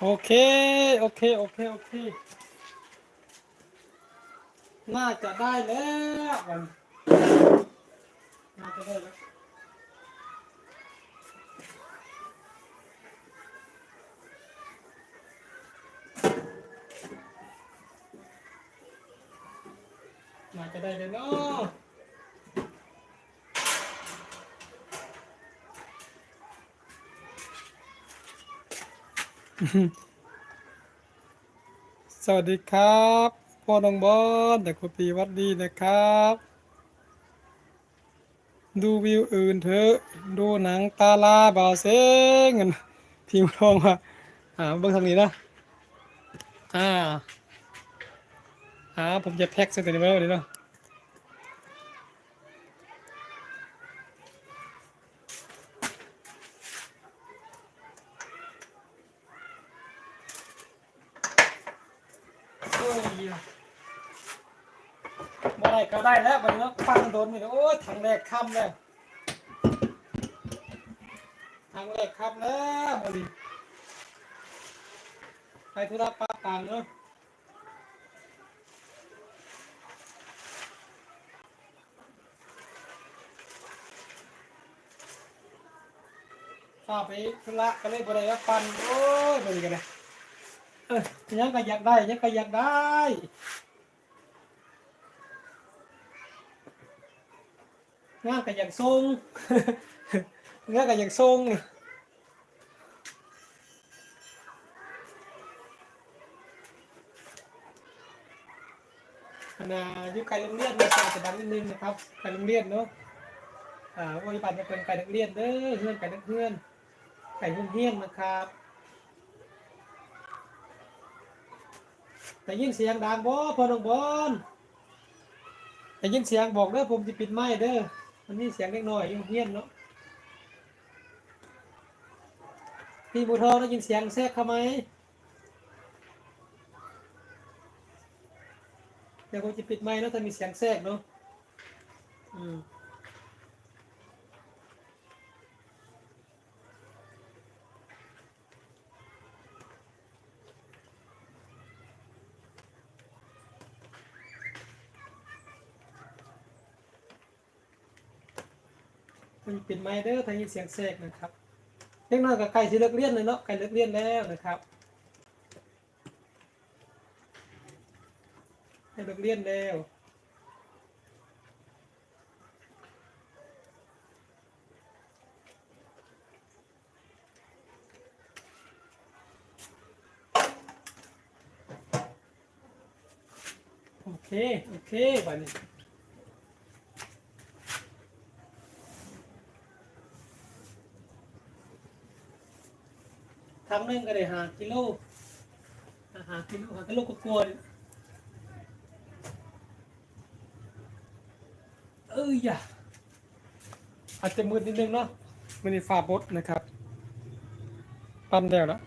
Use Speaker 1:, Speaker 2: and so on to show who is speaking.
Speaker 1: โอเค โอเค โอเค โอเค น่าจะได้แล้วมันน่าจะได้แล้วน่าจะได้เลยเนาะ สวัสดีครับพ่อน้องบอลแต่คุณปีวัดดีนะครับ ดูวิวอื่นเถอะ ดูหนังตาลาบ่าวเซงกันทีมทองมาอ่าเบิ่งทางนี้นะอ่าอ่าผมจะแพ็กเสร็จตัวนี้มาแล้วเดี๋ยเนาะ โอ้ยบ่ได้ก็ได้แล้วบัดนี้ฟังโดนนี่โอ้ยถังแรกค่ำแล้วถังแรกค่ำแล้วบัดนี้ไปธุระปะปังเนาะข้าไปธุระก็เลยบ่ได้ว่าปันโอ้ยบ่ดีกันเลย เออยังก็อยากได้ยังก็อยากได้งานก็อยากส่งงานก็อยากส่งขณะอยู่ไกลโรงเรียนเนี่ยอาจจะดังนิดนึงนะครับไกลโรงเรียนเนาะอ่าบริบัติเป็นไกลนักเรียนเด้อเพื่อนไกลนักเพื่อนไกลเพื่อนเฮี้ยนนะครับ แต่ยินเสียงดังบ่พอน้องบอลแต่ยินเสียงบอกเด้อผมจะปิดไม้เด้อมันนี่เสียงเล็กน้อยเฮี้ยนเนาะพี่บูทองได้ยินเสียงแทรกเข้าไหมเดี๋ยวผมจะปิดไม้เนาะถ้ามีเสียงแทรกเนาะอืม มันปิดไมค์เด้อทางยินเสียงแทรกนะครับเล็กน้อยกับไก่สิเลิกเรียนเลยเนาะไก่เลิกเรียนแล้วนะครับให้เลิกเรียนแล้วโอเค โอเคบัดนี้ ครั้งนึงก็ได้หากิโลหากิโลหากิโลก็กลัวๆเอ้ยอย่าอาจจะมืดนิดนึงเนาะมันนี่ฟ้าบดนะครับ ปั้นแล้วแล้ว